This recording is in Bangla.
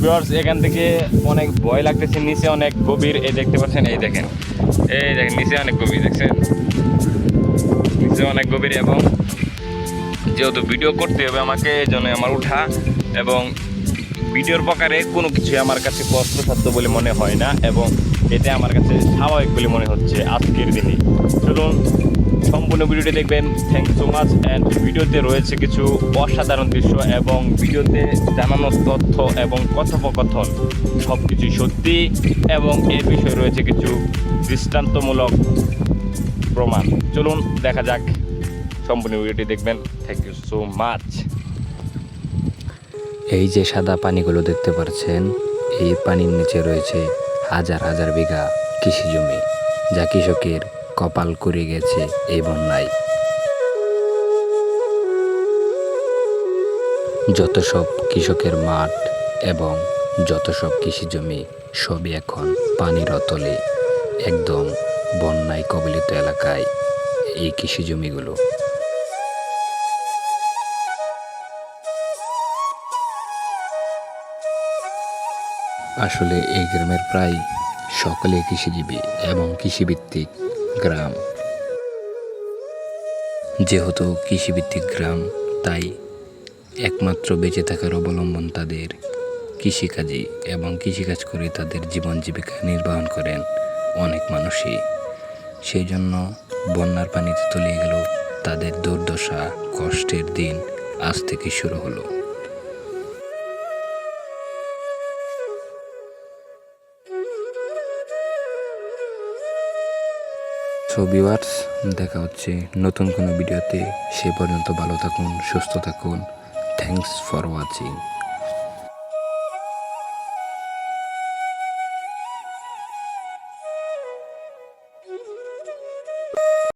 ভিউয়ার্স, এখান থেকে অনেক ভয় লাগতেছে, নিচে অনেক গভীর, এই দেখতে পাচ্ছেন, এই দেখেন। এই দেখেন, নিচে অনেক গভীর, দেখছেন? নিচে অনেক গভীর এবং যেহেতু ভিডিও করতে হবে আমাকে, এই জন্য আমার উঠা এবং ভিডিওর প্রকারে কোনো কিছু আমার কাছে কষ্টসাধ্য বলে মনে হয় না এবং এটা আমার কাছে স্বাভাবিক বলে মনে হচ্ছে আজকের দিনে। চলুন সম্পূর্ণ ভিডিওটি দেখবেন। থ্যাংক সো মাচ অ্যান্ড ভিডিওতে রয়েছে কিছু অসাধারণ দৃশ্য এবং ভিডিওতে জানানো তথ্য এবং কথোপকথন। সব কিছুই সত্যি এবং এর বিষয়ে রয়েছে কিছু দৃষ্টান্তমূলক প্রমাণ। চলুন দেখা যাক। সম্পূর্ণ ভিডিওটি দেখবেন। থ্যাংক ইউ সো মাচ এই যে সাদা পানিগুলো দেখতে পাচ্ছেন, এই পানির নিচে রয়েছে হাজার হাজার বিঘা কৃষি জমি। যা কৃষকের কপাল করে গেছে এই বন্যায়। যত সব কৃষকের মাঠ এবং যত সব কৃষি জমি সবই এখন পানির অতলে, একদম বন্যায় কবলিত এলাকায় এই কৃষি জমিগুলো। আসলে এই গ্রামের প্রায় সকলে কৃষিজীবী এবং কৃষিভিত্তিক। গ্রাম। যেহেতু কৃষিভিত্তিক গ্রাম, তাই একমাত্র বেঁচে থাকার অবলম্বন তাদের কৃষিকাজই এবং কৃষিকাজ করে তাদের জীবন জীবিকা নির্বাহন করেন অনেক মানুষই। সেই জন্য বন্যার পানিতে তলিয়ে গেল তাদের দুর্দশা, কষ্টের দিন আজ থেকে শুরু হলো। সো ভিউয়ার্স দেখা হচ্ছে নতুন কোনো ভিডিওতে। সে পর্যন্ত ভালো থাকুন, সুস্থ থাকুন। Thanks for watching